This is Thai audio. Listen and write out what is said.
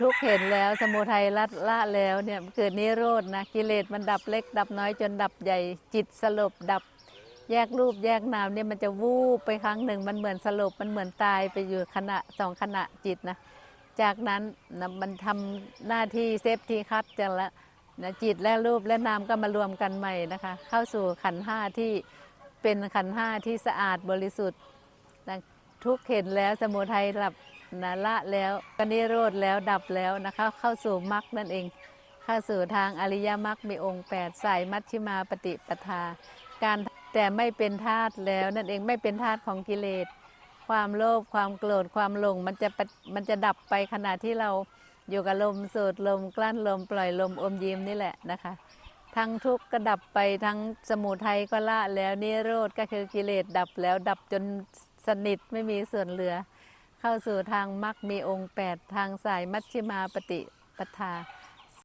ทุกเห็นแล้วสมุทัยละละแล้วเนี่ยเกิดนิโรธนะกิเลสมันดับเล็ก ดับน้อยจนดับใหญ่จิตสลบดับแยกรูปแยกนามเนี่ยมันจะวูบไปครั้งหนึ่งมันเหมือนสลบมันเหมือนตายไปอยู่ขณะสองขณะจิตนะจากนั้นนะมันทำหน้าที่เซฟทีคัดจังละนะจิตและรูปและนามก็มารวมกันใหม่นะคะ เข้าสู่ขันห้าที่เป็นขันห้าที่สะอาดบริสุทธิ์นะ ทุกข์เห็นแล้วสมุทัยหลับนะละแล้วก็นิโรธแล้วดับแล้วนะคะเข้าสู่มรรคนั่นเอง เข้าสู่ทางอริยมรรคมีองค์ 8 สายมัชฌิมาปฏิปทา การแต่ไม่เป็นทาตุแล้วนั่นเองไม่เป็นทาตุของกิเลส ความโลภความโกรธความหลงมันจะปะมันจะดับไปขณะที่เราอยู่กับลมสูดลมกลั้นลมปล่อยลมอมยิ้มนี่แหละนะคะทั้งทุกข์ก็ดับไปทั้งสมุทัยก็ละแล้วนิโรธก็คือกิเลสดับแล้วดับจน สนิทไม่มีส่วนเหลือ เข้าสู่ทางมรรคมีองค์ 8 ทางสายมัชฌิมาปฏิปทา